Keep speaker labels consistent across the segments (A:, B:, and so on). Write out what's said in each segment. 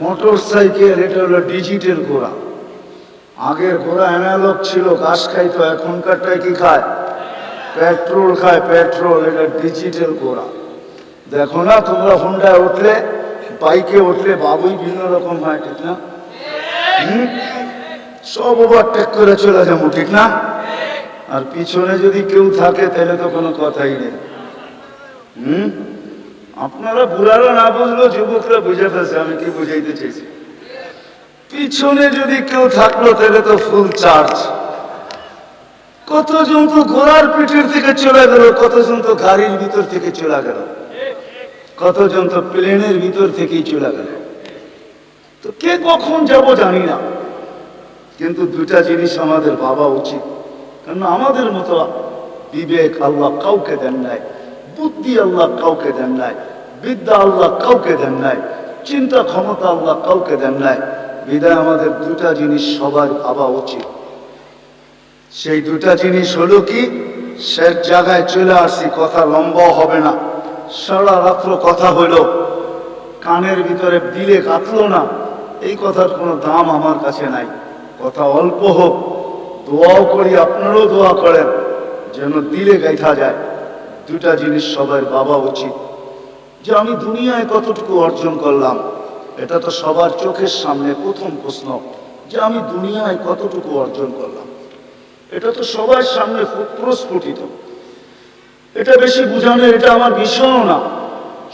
A: Motor cycle এটা হলো digital ঘোড়া। আগের ঘোড়া অ্যানালগ ছিল, ঘাস খাইতো এখনকারটাই কি খায়? পেট্রোল খায়, পেট্রোল, এটা ডিজিটাল ঘোড়া। দেখো না, তোমরা হুন্ডায় উঠলে, বাইকে উঠলে, বাবুই ভিন্ন রকম হয়, ঠিক না? সব ওভারটেক করে চলে যাব, ঠিক না? আর পিছনে যদি কেউ থাকে, তাহলে তো কোনো কথাই নেই। হুম? আপনারা বুড়ারা না বুঝলেও যুবকরা বুঝে ফেলছে, আমি কি বুঝাইতে চাইছি? পিছনে যদি কেউ থাকল, তাহলে তো ফুল চার্জ কতজন তো ঘোড়ার পিঠের থেকে চলে গেল, কতজন তো গাড়ির ভিতর থেকে চলে গেল। কতজন তো প্লেনের ভিতর থেকেই চলে গেল। তো কে কখন যাব জানি না। কিন্তু দুটা জিনিস আমাদের ভাবা উচিত। কারণ আমাদের মতো বিবেক আল্লাহ কাউকে দেন নাই, বুদ্ধি আল্লাহ কাউকে দেন নাই। বিদ্যা আল্লাহ কাউকে দেন নাই, চিন্তা ক্ষমতা আল্লাহ কাউকে দেন নাই। বিদায় আমাদের দুটা জিনিস সবার ভাবা উচিত। সেই দুটা জিনিস হলো কি, শেষ জায়গায় চলে আসছি, কথা লম্বা হবে না। সারা রাত্র কথা হইল কানের ভিতরে দিলে কাটলো না, এই কথার কোনো দাম আমার কাছে নাই। কথা অল্প হোক, দোয়াও করি, আপনারাও দোয়া করেন, যেন দিলে গাইথা যায়। দুটা জিনিস সবার বাবা উচিত। যে আমি দুনিয়ায় কতটুকু অর্জন করলাম, এটা তো সবার চোখের সামনে প্রথম প্রশ্ন, যে আমি দুনিয়ায় কতটুকু অর্জন করলাম। এটা তো সবার সামনে প্রস্ফুটিত। এটা বেশি বুঝানোর, এটা আমার বিষয়ও না।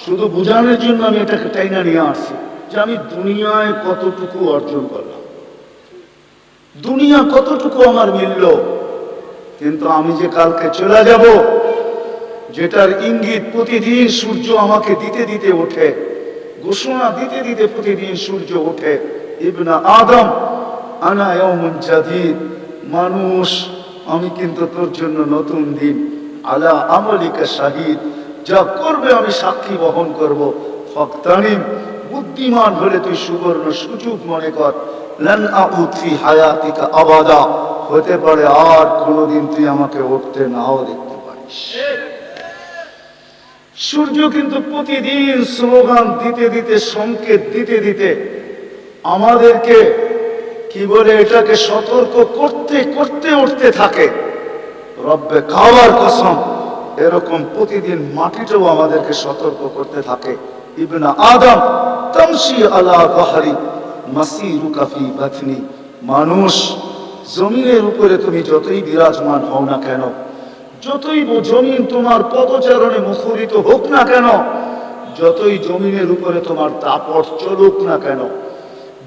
A: শুধু বুঝানোর জন্য আমি এটাকে টাইনা নিয়ে আসছি, যে আমি দুনিয়ায় কতটুকু অর্জন করলাম। দুনিয়া কতটুকু আমার মিলল, কিন্তু আমি যে কালকে চলে যাব যেটার ইঙ্গিত প্রতিদিন সূর্য আমাকে দিতে দিতে ওঠে, ঘোষণা দিতে দিতে প্রতিদিন সূর্য ওঠে। ইবনা আদম, আনা জাদিদ, মানুষ, আমি কিন্তু তোর জন্য নতুন দিন। আলা আমলিকা শাহিদ, যা করবে আমি সাক্ষী বহন করব। ফক্তানিম, বুদ্ধিমান হলে তুই সুবর্ণ সুযোগ মনে কর। লান আউদ ফি হায়াতিকা আবাদা, হতে পারে আর কোনোদিন তুই আমাকে উঠতে নাও দেখতে পারিস। সূর্য কিন্তু প্রতিদিন স্লোগান দিতে দিতে, সংকেত দিতে দিতে আমাদেরকে কি বলে এটাকে সতর্ক করতে করতে, উঠতে থাকে। রব্বে খাওয়ার কসম, এরকম প্রতিদিন মাটিটাও আমাদেরকে সতর্ক করতে থাকে। ইবনা আদম তামসি আলা বাহারি, মাসিরুকা ফি বাতনি। মানুষ, জমিনের উপরে তুমি যতই বিরাজমান হও না কেন যতই জমিন তোমার পদচারণে মুখরিত হোক না কেন, যতই জমিনের উপরে তোমার দাপট চলুক না কেন,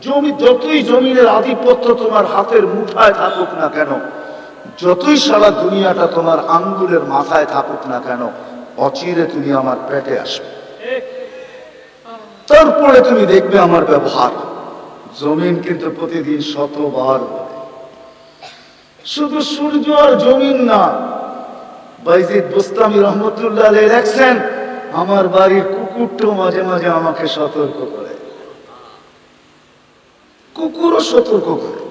A: জমি যতই জমিনের আধিপত্য তোমার হাতের মুঠায় থাকুক না কেন, যতই সারা দুনিয়াটা তোমার আঙ্গুলের মাথায় থাকুক না কেন, অচিরে তুমি আমার পেটে আসবে। তারপরে তুমি দেখবে আমার ব্যবহার। জমিন কিন্তু প্রতিদিন শতবার শুধু সূর্য আর জমিন না বাইজিদ বুস্তামি রহমতুল্লাহ লেখছেন, আমার বাড়ির কুকুরটাও মাঝে মাঝে আমাকে সতর্ক করে। কুকুরও সতর্ক করে।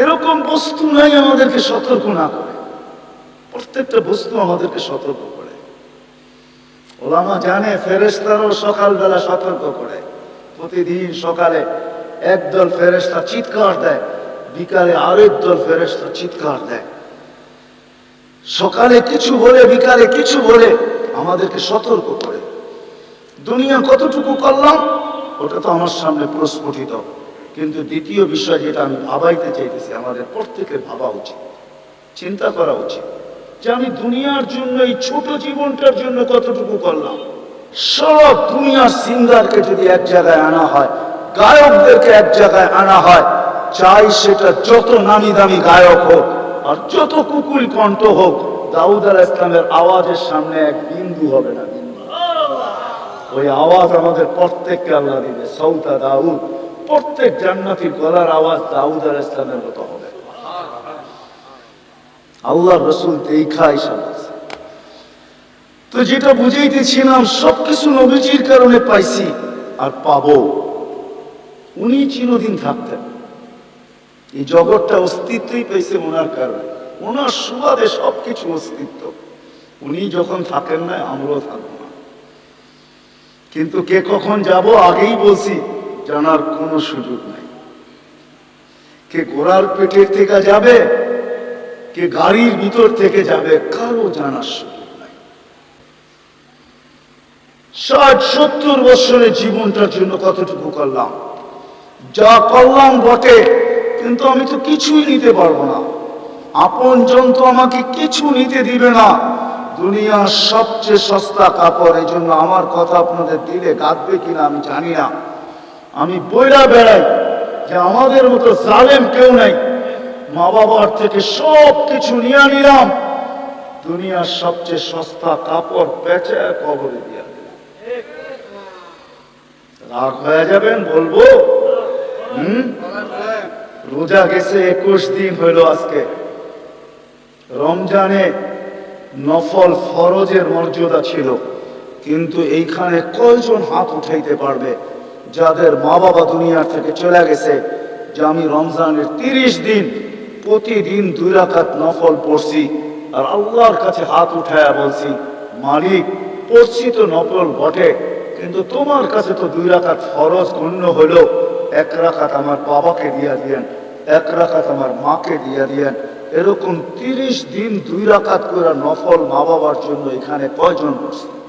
A: এরকম বস্তু নাই আমাদেরকে সতর্ক না করে। প্রত্যেকটা বস্তু আমাদেরকে সতর্ক করে। ওলামা জানে ফেরেস্তারও সকালবেলা সতর্ক করে। প্রতিদিন সকালে একদল ফেরেস্তা চিৎকার দেয়, বিকালে আরেক দল ফেরেস্তা চিৎকার দেয়। সকালে কিছু বলে, বিকালে কিছু বলে আমাদেরকে সতর্ক করে। দুনিয়া কতটুকু করলাম, ওটা তো আমার সামনে প্রস্ফুটিত। কিন্তু দ্বিতীয় বিষয় যেটা আমি ভাবাইতে চাইতেছি, আমাদের প্রত্যেকের ভাবা উচিত, চিন্তা করা উচিত যে আমি দুনিয়ার জন্য, এই ছোট জীবনটার জন্য কতটুকু করলাম। সব দুনিয়ার সিঙ্গারকে যদি এক জায়গায় আনা হয়, গায়কদেরকে এক জায়গায় আনা হয়, চাই সেটা যত নামি দামি গায়ক হোক আর যত কুকুল কণ্ঠ হোক দাউদ আল ইসলামের আওয়াজের সামনে এক বিন্দু হবে না। ওই আওয়াজ আমাদের প্রত্যেককে আল্লাহ দিবে। সৌতা দাউদ, প্রত্যেক জান্নাতির গলার আওয়াজ দাউদ আল ইসলামের মতো হবে। আল্লাহ রসুল দেখাই সমাজ তো যেটা বুঝাইতেছিলাম, সবকিছু নবীজির কারণে পাইছি আর পাবো। উনি চিরদিন থাকতেন। এই জগৎটা অস্তিত্বই পেয়েছে ওনার কারণে। ওনার সুবাদে সবকিছু অস্তিত্ব। উনি যখন থাকেন না, আমরাও থাকব না। কিন্তু কে কখন যাব, আগেই বলছি, জানার কোনো সুযোগ নাই। কে ঘোড়ার পেটের থেকে যাবে, কে গাড়ির ভিতর থেকে যাবে, কারও জানার সুযোগ নাই। ষাট, সত্তর বছরের জীবনটার জন্য কতটুকু করলাম? যা করলাম বটে কিন্তু আমি তো কিছুই নিতে পারব না। আপন জন তো আমাকে কিছু নিতে দিবে না। দুনিয়ার সবচেয়ে সস্তা কাপড়, এই জন্য আমার কথা আপনাদের দিলে গাঁদবে কিনা আমি জানি না। আমি বইরা বেড়াই যে আমাদের মতো জালেম কেউ নাই। মা বাবার থেকে সব কিছু নিয়ে নিলাম। দুনিয়ার সবচেয়ে সস্তা কাপড় পেঁচে কবরে দিয়া রাগ হয়ে যাবেন বলব? হুম? রোজা গেছে, একুশ দিন হইল আজকে। রমজানে নফল ফরজের মর্যাদা ছিল, কিন্তু এইখানে কয়জন হাত উঠাইতে পারবে যাদের মা বাবা দুনিয়ার থেকে চলে গেছে যে আমি রমজানের তিরিশ দিন প্রতিদিন দুই রাখাত নফল পড়ছি আর আল্লাহর কাছে হাত উঠায়া বলছি, মালিক, পড়ছি তো নফল বটে, কিন্তু তোমার কাছে তো দুই রাখাত ফরজ গণ্য হলো এক রাখাত আমার বাবাকে দিয়া দিয়েন। এক রাকাত আমার মাকে দিয়া দিয়েন। এরকম তিরিশ দিন দুই রাকাত করে নফল মা বাবার জন্য এখানে কয়জন বসছে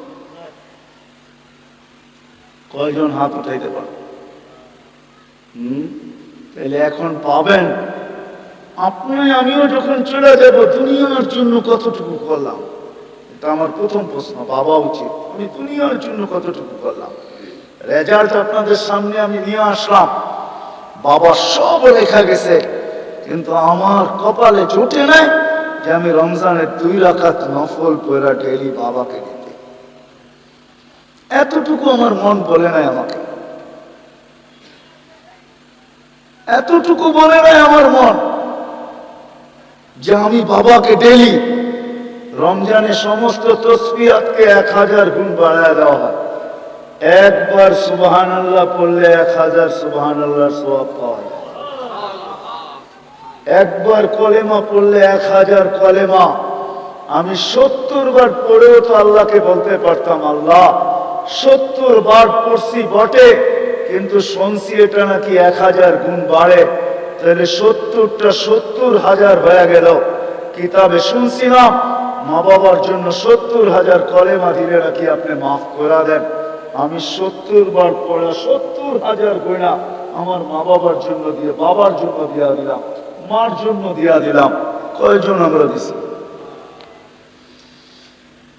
A: কয়জন হাত উঠাইতে হুম? তাহলে এখন পাবেন। আপনি আমিও যখন চলে যাব, দুনিয়ার জন্য কতটুকু করলাম? এটা আমার প্রথম প্রশ্ন, বাবা উচিত। আমি দুনিয়ার জন্য কতটুকু করলাম? রেজাল্ট আপনাদের সামনে আমি নিয়ে আসলাম। বাবা সব লেখা গেছে। কিন্তু আমার কপালে জোটে নাই যে আমি রমজানের দুই রাখাত নফল পয়রা ডেলি বাবাকে দিতে। এতটুকু আমার মন বলে নাই আমাকে। এতটুকু বলে নাই আমার মন যে আমি বাবাকে ডেলি রমজানের সমস্ত তসবিয়াতকে এক হাজার গুণ বাড়ায় দেওয়া হয়। একবার সুবাহান আল্লাহ পড়লে এক হাজার সুবাহান আল্লাহ সোয়াব পাওয়া যায়। একবার কলেমা পড়লে এক হাজার কলেমা। আমি সত্তর বার পড়েও তো আল্লাহকে বলতে পারতাম, আল্লাহ, সত্তর বার পড়ছি বটে, কিন্তু শুনছি এটা নাকি এক হাজার গুণ বাড়ে। তাহলে সত্তরটা সত্তর হাজার হয়ে গেল। কিতাবে শুনছিলাম, মা বাবার জন্য সত্তর হাজার কলেমা দিলে নাকি আপনি মাফ করা দেন। আমি সত্তর বার পড়া, সত্তর হাজার গয়না আমার মা বাবার জন্য দিয়ে, বাবার জন্য দিয়া দিলাম, মার জন্য দিয়া দিলাম। কয়জন আমরা দিছি?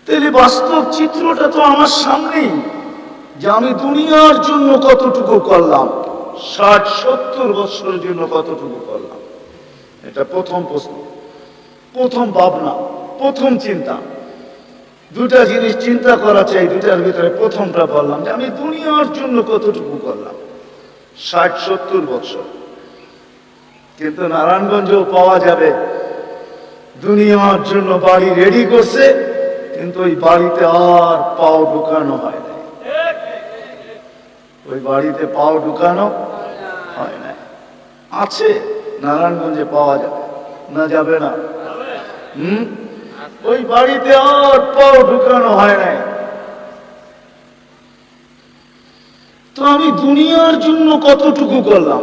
A: তাহলে বাস্তব চিত্রটা তো আমার সামনেই, যে আমি দুনিয়ার জন্য কতটুকু করলাম, ষাট, সত্তর বছরের জন্য কতটুকু করলাম? এটা প্রথম প্রশ্ন, প্রথম ভাবনা, প্রথম চিন্তা। দুটা জিনিস চিন্তা করা চাই, দুটার ভিতরে প্রথমটা বললাম যে আমি দুনিয়ার জন্য কতটুকু করলাম? ষাট, সত্তর বছর। কিন্তু নারায়ণগঞ্জেও পাওয়া যাবে। দুনিয়ার জন্য বাড়ি রেডি করছে, কিন্তু ওই বাড়িতে আর পাও ঢুকানো হয় না ওই বাড়িতে পাও ঢুকানো হয় না আছে, নারায়ণগঞ্জে পাওয়া যাবে। না যাবে না? হুম? ওই বাড়িতে আর পাও ঢুকানো হয় নাই। তো আমি দুনিয়ার জন্য কতটুকু করলাম?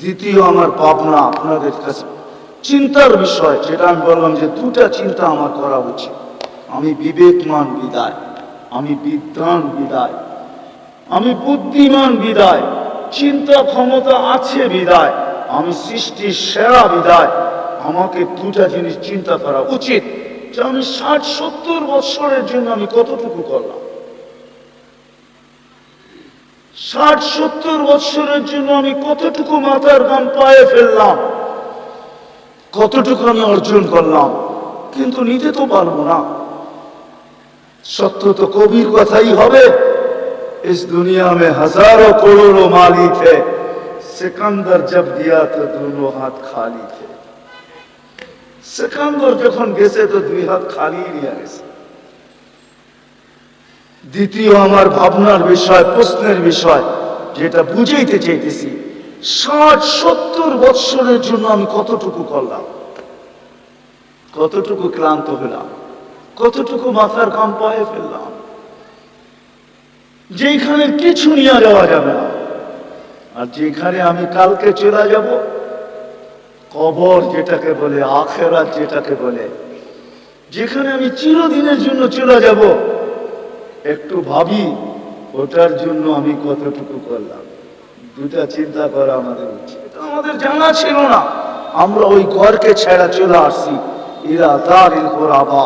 A: দ্বিতীয় আমার ভাবনা আপনাদের কাছে। চিন্তার বিষয়, যেটা আমি বললাম যে দুটা চিন্তা আমার করা উচিত। আমি বিবেকমান বিদায়, আমি বিদ্বান বিদায়, আমি বুদ্ধিমান বিদায়, চিন্তা ক্ষমতা আছে বিদায়, আমি সৃষ্টির সেরা বিদায়। আমাকে দুটা জিনিস চিন্তা করা উচিত যে আমি ষাট সত্তর বৎসরের জন্য আমি কতটুকু করলাম ষাট সত্তর বৎসরের জন্য আমি কতটুকু মাথার গাম পায়ে ফেললাম কতটুকু আমি অর্জন করলাম কিন্তু নিতে তো পারবো না সত্য তো কবির কথাই হবে इस दुनिया में हजारों करोड़ों माली थे सिकंदर जब दिया तो दोनों हाथ खाली थे সিকান্দর যখন গেছে তো দুই হাত খালি নিয়ে গেছে। দ্বিতীয় আমার ভাবনার বিষয়, প্রশ্নের বিষয়, যেটা বুঝাইতে চাইতেছি, ষাট, সত্তর বৎসরের জন্য আমি কতটুকু করলাম? কতটুকু ক্লান্ত হলাম? কতটুকু মাথার কাম পায়ে ফেললাম? যেখানে কিছু নিয়ে যাওয়া যাবে না। আর যেখানে আমি কালকে চলে যাব কবর যেটাকে বলে, আখেরাত যেটাকে বলে, যেখানে আমি চিরদিনের জন্য চলে যাব। একটু ভাবি, ওটার জন্য আমি কতটুকু করলাম? দুটা চিন্তা করা আমাদের উচিত। আমাদের জানা ছিল না। আমরা ওই ঘরকে ছেড়া চলে আসছি। ইরা দারিল কোরাবা,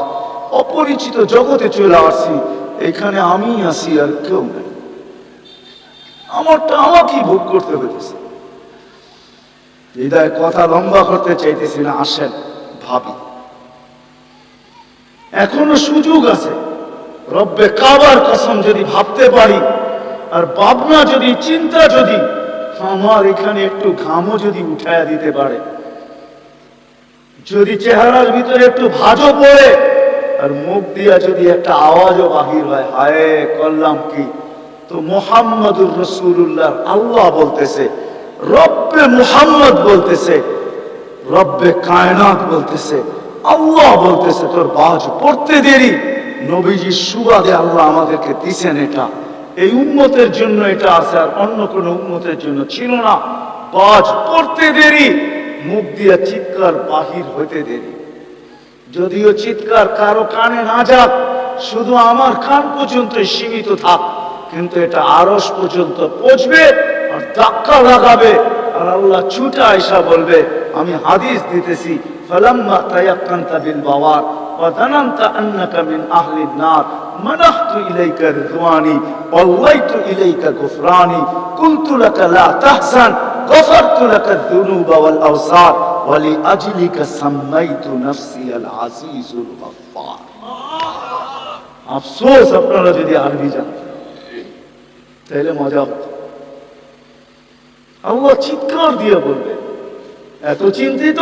A: অপরিচিত জগতে চলে আসছি। এখানে আমি আসি আর কেউ নেই। আমারটা আমাকেই ভোগ করতে হইতেছে। হৃদয় কথা লম্বা করতে চাইতেছি না, আসেন, ভাবি। এখনও সুযোগ আছে। রব্বে কাবার কসম যদি ভাবতে পারি, আর ভাবনা যদি, চিন্তা যদি, আমার এখানে একটু ঘামও যদি উঠায়া দিতে পারে। যদি চেহারার ভিতরে একটু ভাজও পড়ে, আর মুখ দিয়া যদি একটা আওয়াজও বাহির হয়, হায়, করলাম কি? তো মোহাম্মদুর রসুল্লাহ আল্লাহ বলতেছে রব্বে মুহাম্মদ বলতেছে, রব্বে কায়নাত বলতেছে, আল্লাহ বলতেছে, তোর বাজ পড়তে দেরি। নবীজির সুবাদে আল্লাহ আমাদেরকে দিছেন এটা। এই উম্মতের জন্য এটা আছে আর অন্য কোন উম্মতের জন্য ছিল না। বাজ পড়তে দেরি, মুখ দিয়া চিৎকার বাহির হইতে দেরি। যদিও চিৎকার কারও কানে না যাক, শুধু আমার কান পর্যন্ত সীমিত থাক, কিন্তু এটা আরস পর্যন্ত পৌঁছবে। ধাক্কা লাগাবে আর আল্লাহ ছুটা আয়সা বলবে আমি হাদিস দিতেছি فلما تيقنت بالبوار وظننت انك من اهل النار منحت اليك رضواني والليت اليك غفراني قلت لك لا تحزن غفرت لك الذنوب والاوصار ولأجلك سميت نفسي العزيز الغفار আফসোস আপনারা যদি আরবি জানতেন তাহলে মজা হতো আল্লাহ চিৎকার দিয়ে বলবে, এত চিন্তিত?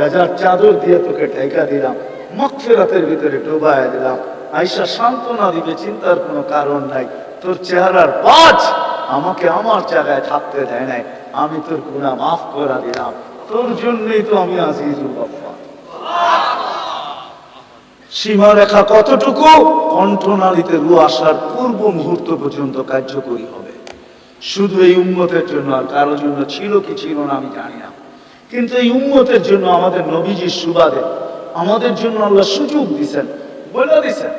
A: রেজার চাদর দিয়ে তোকে ঠেকা দিলাম মকফেরাতের ভিতরে ডুবাই দিলাম। আইসা সান্ত্বনা দিবে, চিন্তার কোনো কারণ নাই। তোর চেহারার বাজ আমাকে আমার জায়গায় থাকতে দেয় নাই। আমি তোর গুণা মাফ করা দিলাম। তোর জন্যই তো আমি আজিজুল বাপ্পা সীমারেখা কতটুকু? কণ্ঠনালীতে রু আসার পূর্ব মুহূর্ত পর্যন্ত কার্যকরী হবে। শুধু এই উন্মতের জন্য আর কারও জন্য ছিল কি ছিল না আমি জানি না। কিন্তু এই উন্মতের জন্য আমাদের নবীজির সুবাদে, আমাদের জন্য আল্লাহ সুযোগ দিছেন বলে দিছেন।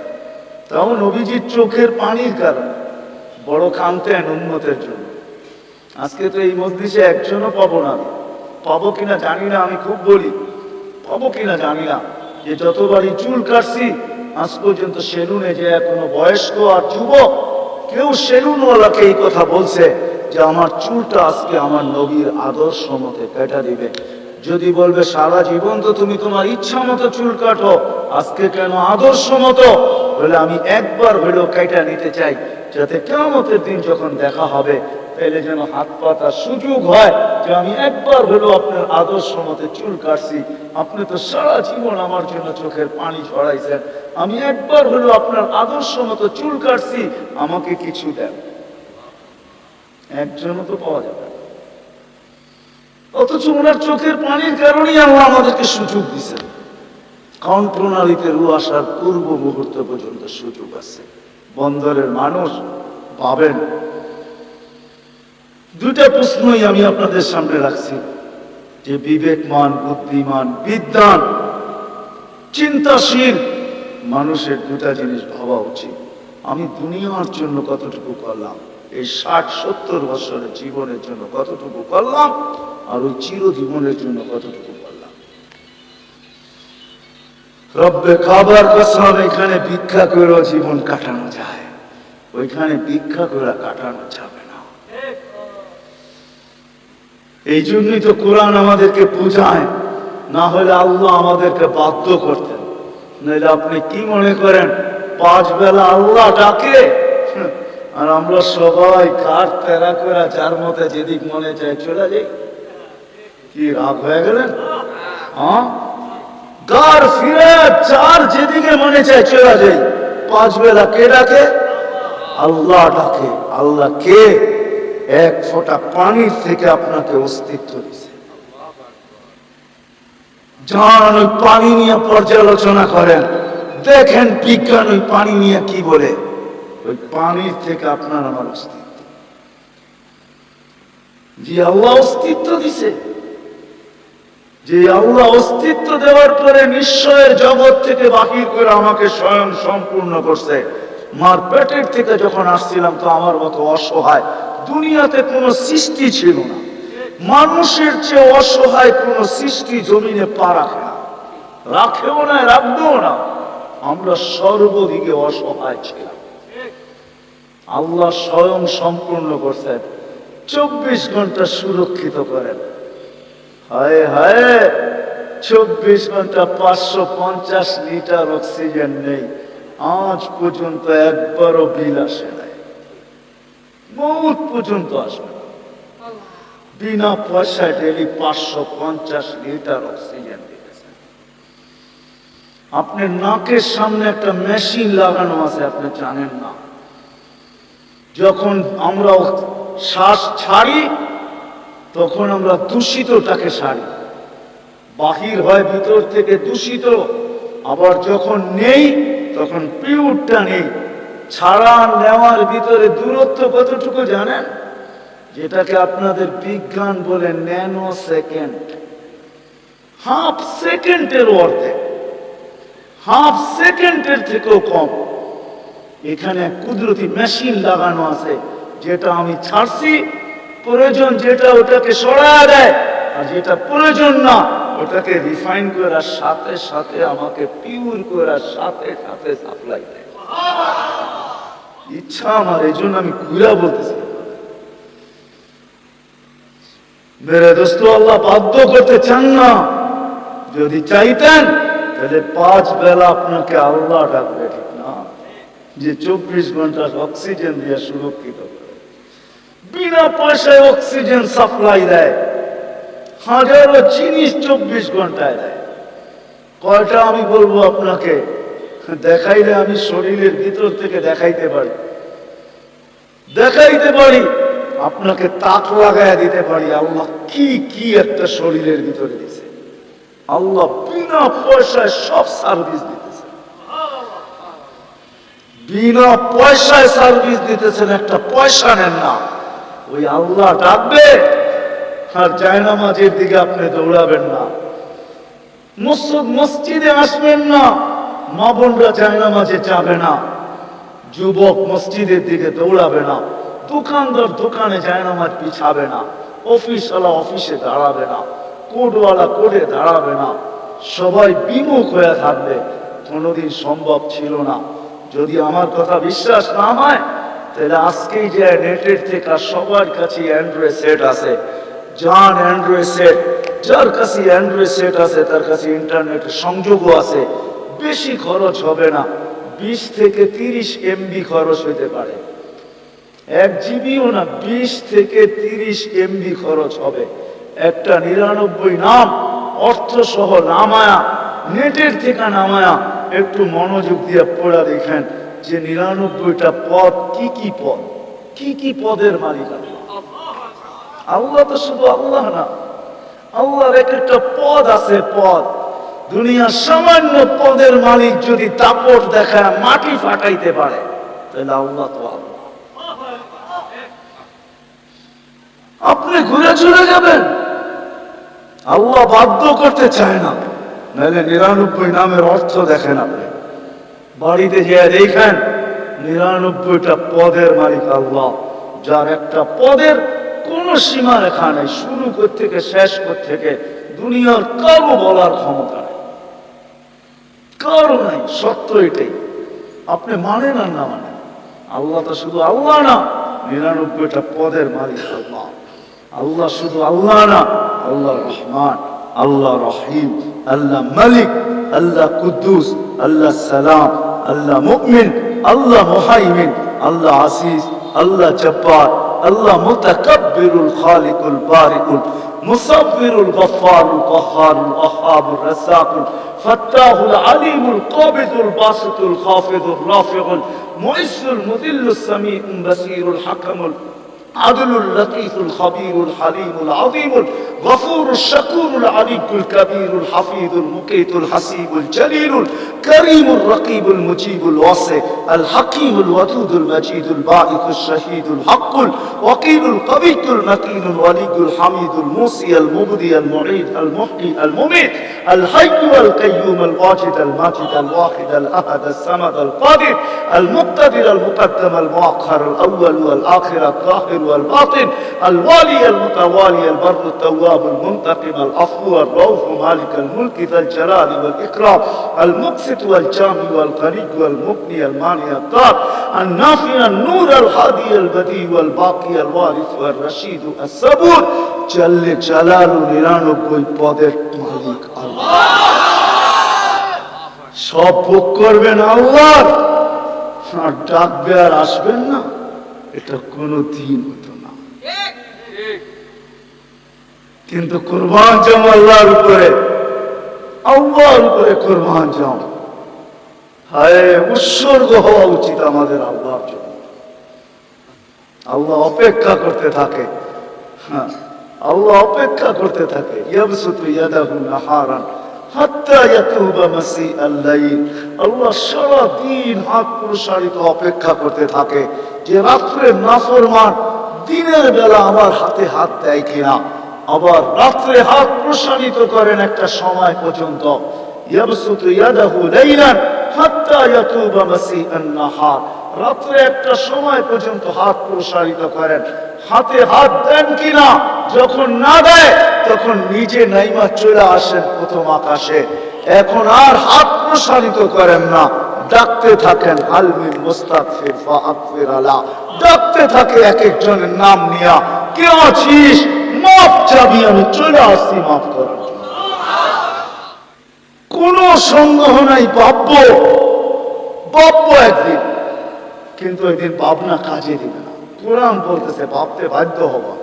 A: তাও নবীজির চোখের পানির কারণে বড় কানতেন উন্মতের জন্য। আজকে তো এই মসজিদে একজনও পাবো না আমি। পাবো কিনা জানি না, আমি খুব বলি পাবো কিনা জানি না। যে যতবারই চুল কাটছি, আজ পর্যন্ত সেলুনে যে কোনো বয়স্ক আর যুবক কেউ সেলুনওয়ালাকে এই কথা বলছে যে আমার চুলটা আজকে আমার নবীর আদর্শ মতে কেটা দিবে। যদি বলবে, সারা জীবন তো তুমি তোমার ইচ্ছা মতো চুল কাটো, আজকে কেন আদর্শ মতো? বলে, আমি একবার হলেও কেটা নিতে চাই, যাতে কেমতের দিন যখন দেখা হবে তাহলে যেন হাত পাতার সুযোগ হয় যে আমি একবার হলেও আপনার আদর্শ মতে চুল কাটছি। আপনি তো সারা জীবন আমার জন্য চোখের পানি ছড়াইছেন আমি একবার হলেও আপনার আদর্শ মতো চুল কাটছি। আমাকে কিছু দেন। একজনও তো পাওয়া যাবে। অথচ ওনার চোখের পানির কারণেই আল্লাহ আমাদেরকে সুযোগ দিছেন কণ্ঠনালীতে রু আসার পূর্ব মুহূর্ত পর্যন্ত সুযোগ আছে। বন্দরের মানুষ পাবেন দুটা প্রশ্নই আমি আপনাদের সামনে রাখছি। যে বিবেকমান বুদ্ধিমান বিদ্যান, চিন্তাশীল, মানুষের দুটা জিনিস ভাবা উচিত। আমি দুনিয়ার জন্য কতটুকু করলাম, এই ষাট, সত্তর বছরের জীবনের জন্য কতটুকু করলাম, আর ওই চির জীবনের জন্য কতটুকু করলাম? রব্বে খাবার কসম, এখানে ভিক্ষা করে জীবন কাটানো যায়। ওইখানে ভিক্ষা করে কাটানো যাবে না এই জন্যই তো কোরআন আমাদেরকে বোঝায়। না হলে আল্লাহ আমাদেরকে বাধ্য করতেন। নইলে আপনি কি মনে করেন, পাঁচ বেলা আল্লাহ ডাকে? আর আমরা সবাই কাঠ তেরা করে যার মতে যেদিক মনে চায় চলে যাই। কি রাগ হয়ে গেলেন? হ্যাঁ? ফিরে চার যেদিকে মনে চায় চলে যাই। পাঁচ বেলা কে ডাকে? আল্লাহ ডাকে। আল্লাহ কে? এক ফোঁটা পানির থেকে আপনাকে অস্তিত্ব দিছে। যান ওই পানি নিয়ে পর্যালোচনা করেন। দেখেন বিজ্ঞান ওই পানি নিয়ে কি বলে। ওই পানির থেকে আপনার আমার অস্তিত্ব। যে আল্লাহ অস্তিত্ব দিছে, যে আল্লাহ অস্তিত্ব দেওয়ার পরে নিশ্চয়ের জগৎ থেকে বাহির করে আমাকে স্বয়ং সম্পূর্ণ করছে। মার পেটের থেকে যখন আসছিলাম তো আমার মতো অসহায় দুনিয়াতে কোনো সৃষ্টি ছিল না। মানুষের চেয়ে অসহায় কোনো সৃষ্টি জমিনে পা রাখে না। রাখেও না, রাখবেও না। আমরা সর্বদিকে অসহায় ছিলাম। আল্লাহ স্বয়ং সম্পূর্ণ করছেন চব্বিশ ঘণ্টা সুরক্ষিত করেন। হায় হায়! চব্বিশ ঘণ্টা পাঁচশো পঞ্চাশ লিটার অক্সিজেন নেই। আজ পর্যন্ত একবারও বিল আসে নাই বহুত পর্যন্ত আসবে। বিনা পয়সায় ডেলি পাঁচশো পঞ্চাশ লিটার অক্সিজেন আপনার নাকের সামনে একটা মেশিন লাগানো আছে, আপনি জানেন না। যখন আমরা শ্বাস ছাড়ি, তখন আমরা দূষিতটাকে সারি বাহির হয়, ভিতর থেকে দূষিত। আবার যখন নেই, তখন পিউরটা নেই। ছাড়া নেওয়ার ভিতরে দূরত্ব কতটুকু জানেন? যেটাকে আপনাদের বিজ্ঞান বলে ন্যানো সেকেন্ড হাফ সেকেন্ডের অর্ধেক। হাফ সেকেন্ডের থেকেও কম। এখানে কুদরতি মেশিন লাগানো আছে, যেটা আমি ছাড়ছি। প্রয়োজন যেটা ওটাকে সরা দেয়, আর যেটা প্রয়োজন না, ওটাকে রিফাইন করার সাথে সাথে আমাকে পিউর করার সাথে সাথে সাপ্লাই দেয়। ইচ্ছা আমার, এই জন্য আমি ঘুরা বলতেছি। মেরে দোস্ত, আল্লাহ বাধ্য করতে চান না। যদি চাইতেন, তাহলে পাঁচ বেলা আপনাকে আল্লাহ ডাকবে, ঠিক না? যে চব্বিশ ঘণ্টা অক্সিজেন দিয়ে সুরক্ষিত বিনা পয়সায় অক্সিজেন সাপ্লাই দেয়। হাজারো জিনিস চব্বিশ ঘন্টায় দেয়। কয়টা আমি বলব আপনাকে? দেখাইলে আমি শরীরের ভিতর থেকে দেখাইতে পারি। দেখাইতে পারি, আপনাকে তাক লাগায় দিতে পারি। আল্লাহ কি কি একটা শরীরের ভিতরে দিছে। আল্লাহ বিনা পয়সায় সব সার্ভিস দিতেছে। বিনা পয়সায় সার্ভিস দিতেছেন, একটা পয়সা নেন না। ওই আল্লাহ ডাকবে, আর জায়নামাজের দিকে আপনি দৌড়াবেন না। মসজিদ, মসজিদে আসবেন না। মা বোনরা জায়নামাজে চাবে না। যুবক মসজিদের দিকে দৌড়াবে না। দোকানদার দোকানে জায়নামাজ পিছাবে না। অফিসওয়ালা অফিসে দাঁড়াবে না। কোর্টওয়ালা কোর্টে দাঁড়াবে না। সবাই বিমুখ হয়ে থাকবে। কোনোদিন সম্ভব ছিল না। যদি আমার কথা বিশ্বাস না হয়, তাহলে আজকেই যে নেটের থেকে সবার কাছে অ্যান্ড্রয়েড সেট আছে। যার অ্যান্ড্রয়েড সেট যার কাছে অ্যান্ড্রয়েড সেট আছে, তার কাছে ইন্টারনেটের সংযোগও আছে। বেশি খরচ হবে না। বিশ থেকে তিরিশ এমবি খরচ হতে পারে। এক জিবিও না, বিশ থেকে তিরিশ এমবি খরচ হবে। একটা নিরানব্বই নাম অর্থ সহ নামায়া নেটের থেকে নামায়া একটু মনোযোগ দিয়ে পড়া দেখেন যে নিরানব্বইটা পদ কি কি পদ, কি কি পদের মালিক আল্লাহ আল্লাহ তো শুধু আল্লাহ না, আল্লাহর এক একটা পদ আছে, পদ। দুনিয়ার সামান্য পদের মালিক যদি তাপট দেখায়, মাটি ফাটাইতে পারে, তাহলে আল্লাহ তো আপনি ঘুরে চলে যাবেন। আল্লাহ বাধ্য করতে চায় না। নাহলে নিরানব্বই নামের অর্থ দেখেন আপনি। বাড়িতে যে দেখেন, নিরানব্বইটা পদের মালিক আল্লাহ, যার একটা পদের কোনো সীমা রেখা নেই, শুরু থেকে শেষ থেকে দুনিয়ার কারও বলার ক্ষমতা কারও নাই সত্য এটাই। আপনি মানেন আর না মানেন? আল্লাহ তো শুধু আল্লাহ না, নিরানব্বইটা পদের মালিক আল্লাহ। আল্লাহ শুধু আল্লাহ না, আল্লাহ রহমান, আল্লাহ রহিম, আল্লাহ মালিক, আল্লাহ কুদ্দুস, আল্লাহ সালাম, আল্লাহ মুকমিন আল্লাহ মোহাইমিন, আল্লাহ আসিস, আল্লাহ জব্বার, আল্লাহ মুতাকাব্বিরুল খালিকুল বারিকুল, মুসাব্বিরুল গফফারুল কহারুল আহাবুর রাসাকুল الفتاح العليم القابض الباسط الخافض الرافع المعز المذل السميع البصير الحكم عدل اللطيف الخبير الحليم العظيم الغفور الشكور العلي الكبير الحفيظ المقيت الحسيب الجليل الكريم الرقيب المجيب الواسع الحكيم الودود المجيد الباعث الشهيد الحق الوكيل القوي المتين الولي الحميد الموصي المبدي المعيد المحيي المميت الحي والقيوم الواجد الماجد الواحد الأحد الصمد القادر المقتدر المقدم المؤخر الأول والآخر الظاهر والباطن الوالي المتوالي البر التواب المنتقم العفو الرؤوف مالك الملك ذا الجلال والاكرام المقسط والجامع والغني والمغني المانع الدار النافع النور الهادي البديع والباقي الوارث والرشيد الصبور جل جلال নিরানব্বই পদের মালিক আল্লাহ সব ভোগ করবেন আল্লাহ আর ডাকবে আর আসবেন না এটা কোনো দিন হতো না। কিন্তু কোরবান জাম আল্লাহর উপরে আল্লাহর উপরে কোরবান জাম। হায় উৎসর্গ হওয়া উচিত আমাদের আল্লাহর জন্য। আল্লাহ অপেক্ষা করতে থাকে। হ্যাঁ, আল্লাহ অপেক্ষা করতে থাকে। ইয়াবসুতু ইয়াদাহু নাহারান। অপেক্ষা করতে থাকে যে রাত্রে দিনের বেলা আমার হাতে হাত দেয় কিনা। আবার রাত্রে হাত প্রসারিত করেন একটা সময় পর্যন্ত। রাত্রে একটা সময় পর্যন্ত হাত প্রসারিত করেন। হাতে হাত দেন কিনা যখন না দেয়, তখন নিজে নাইমা চলে আসেন প্রথম আকাশে। এখন আর হাত প্রসারিত করেন না। ডাকতে থাকেন আলমিন মুস্তাকফির আলা। ডাকতে থাকে এক একজনের নাম নিয়া, কে আছিস? মাফ চাবি, আমি চলে আসছি, মাফ করার কোনো সন্দেহ নাই, ভাবব ভাবব একদিন। কিন্তু একদিন ভাবনা কাজে দিবে না। কোরআন বলতেছে, ভাবতে বাধ্য হবা।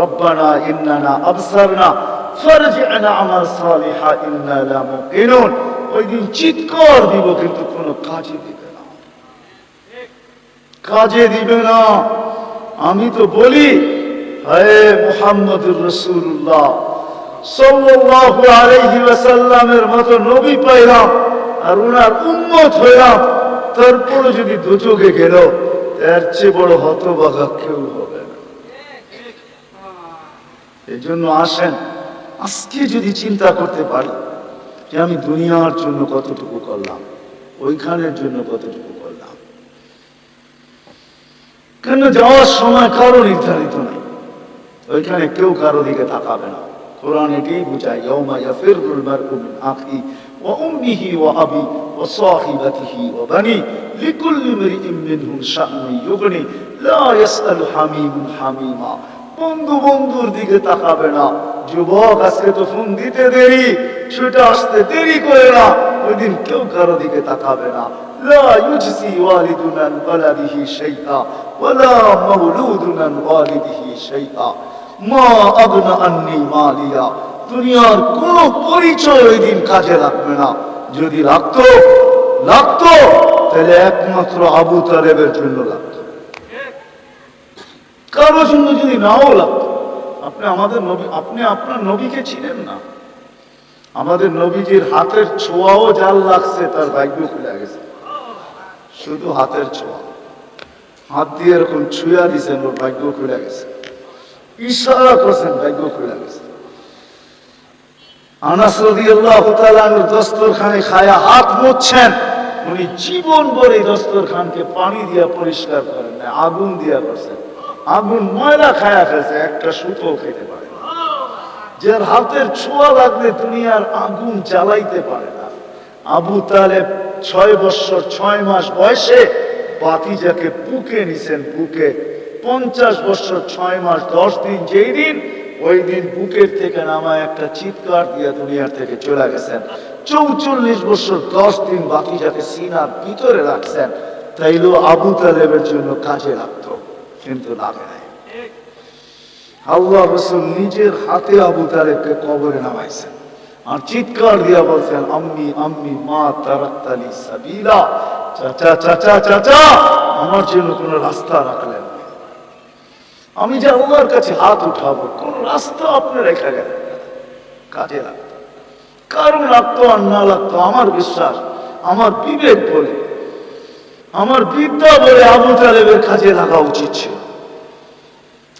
A: রব্বানা ইন্নানা আবসারনা ফারজি'না আমাল সালিহা, ইন্না লা মুকিনুন। ওই দিন চিৎকার দিব, কিন্তু কোনো কাজে দিবে না। কাজে দিবে না। আমি তো বলি, হে মুহাম্মদুর রাসূলুল্লাহ, সাল্লাল্লাহু আলাইহি ওয়াসাল্লামের মতো নবী পাইলাম আর উনার উম্মত হইলাম তারপরে যদি দুচোখে গেল এর চেয়ে বড় হতবাগা কেউ হবে না। এই জন্য আসেন। আজকে যদি চিন্তা করতে পারি যে আমি দুনিয়ার জন্য কতটুকু করলাম, ওইখানের জন্য কতটুকু করলাম। কেন যাওয়ার সময় কারও নির্ধারিত নেই। ওইখানে কেউ কারও দিকে তাকাবে না। কোরআন এটাই বুঝায় ইয়ৌমা আখি ওয়া উম্মিহি ওয়া আবি ওয়া সাহিবাতিহি ওয়া বানি লিকুল্লি ইমরিইম মিনহুম শা'নুন ইউগনি লা ইয়াসআলু হামিমুন হামিমা বন্ধু বন্ধুর দিকে তাকাবে না যুবক আজকে তো ফোন দিতে দেরি ছুটে আসতে দেরি করে না ওই দিন কেউ কারো দিকে তাকাবে না لا يجزي والدنا عن ولده شيئا ولا مولود عن والده شيئا মা আগনা আন্নি মালিয়া দুনিয়ার কোন পরিচয় ওই দিন কাজে লাগবে না। যদি লাগতো লাগতো, তাহলে একমাত্র আবু তালেবের জন্য লাগতো। কারও জন্য যদি নাও লাগতো, আপনি আমাদের নবী, আপনি আপনার নবীকে ছিলেন না। আমাদের নবীজির হাতের ছোঁয়াও জাল লাগছে, তার ভাগ্য খুলে গেছে। শুধু হাতের ছোঁয়া। হাত দিয়ে এরকম ছুঁয়া দিছেন, ওর ভাগ্য খুলে গেছে। ইশারা করছেন, ভাগ্য খুলে গেছে। আনাস খায়া হাত উনি জীবন পানি দিয়া পরিষ্কার আগুন দিয়া আগুন ময়লা খায়া একটা সুতো খেতে পারে না। হাতের ছোঁয়া দুনিয়ার আগুন জ্বালাইতে পারে না। আবু তালেব ছয় বছর, ছয় মাস বয়সে বাতিজাকে পুকে নিছেন, পুকে পঞ্চাশ বছর, ছয় মাস, দশ দিন, যেই দিন ওই দিন বুকের থেকে নামায় একটা চিৎকার দিয়ে দুনিয়ার থেকে চলে গেছেন। চৌচল্লিশ বছর, দশ দিন বাতিজাকে সিনার ভিতরে রাখছেন, তাইলেও আবু তালেবের জন্য কাজে লাগতো, কিন্তু লাগে নাই। আল্লাহ রসুল নিজের হাতে আবু তালেবকে কবরে নামাইছেন। আর চিৎকার দিয়া বলছেন, আম্মি আম্মি, মা তারাক্তালি সাবিলা। চাচা চাচা চাচা, আমার জন্য কোনো রাস্তা রাখলেন। আমি যে আল্লাহর কাছে হাত উঠাবো, কোন রাস্তা আপনি রেখে গেলেন? কাজে লাগতো কারণ লাগতো আর না লাগতো আমার বিশ্বাস, আমার বিবেক বলে, আমার বিদ্যা বলে আবু তালেবের কাজে লাগা উচিত ছিল।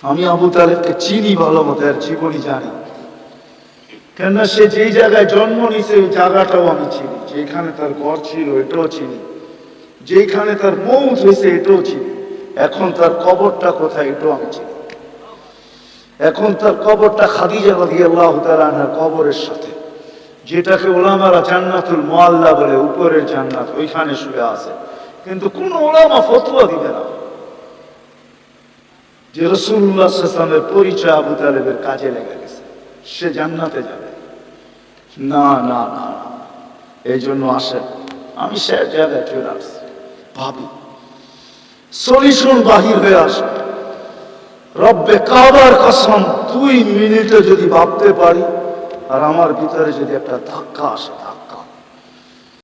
A: আমি আবু তালেবকে চিনি, ভালো মতো আর জীবনই জানি। কেননা সে যেই জায়গায় জন্ম নিছে ওই জায়গাটাও আমি চিনি। যেখানে তার ঘর ছিল, এটাও চিনি। যেখানে তার মৌত হয়েছে, এটাও চিনি। এখন তার কবরটা কোথায় এটাও আমি চিনি। এখন তার কবরটা খাদিজা রাদি আল্লাহ কবরের সাথে, যেটাকে ওলামারা জান্নাতুল মোয়াল্লা বলে, উপরের জান্নাত, ওইখানে শুয়ে আছে। কিন্তু কোন ওলামা ফতুয়া দিবে না। যে রসুল্লাহামের পরিচয় আবু তালেবের কাজে লেগে গেছে। সে জান্নাতে যাবে। না না না না। এই জন্য আসে আমি সে জায়গায় চলে আসছি। ভাবি সলিউশন বাহির হয়ে আসে রব্বে কাবার কসম, দুই মিনিটে যদি ভাবতে পারি, আর আমার ভিতরে যদি একটা ধাক্কা আসে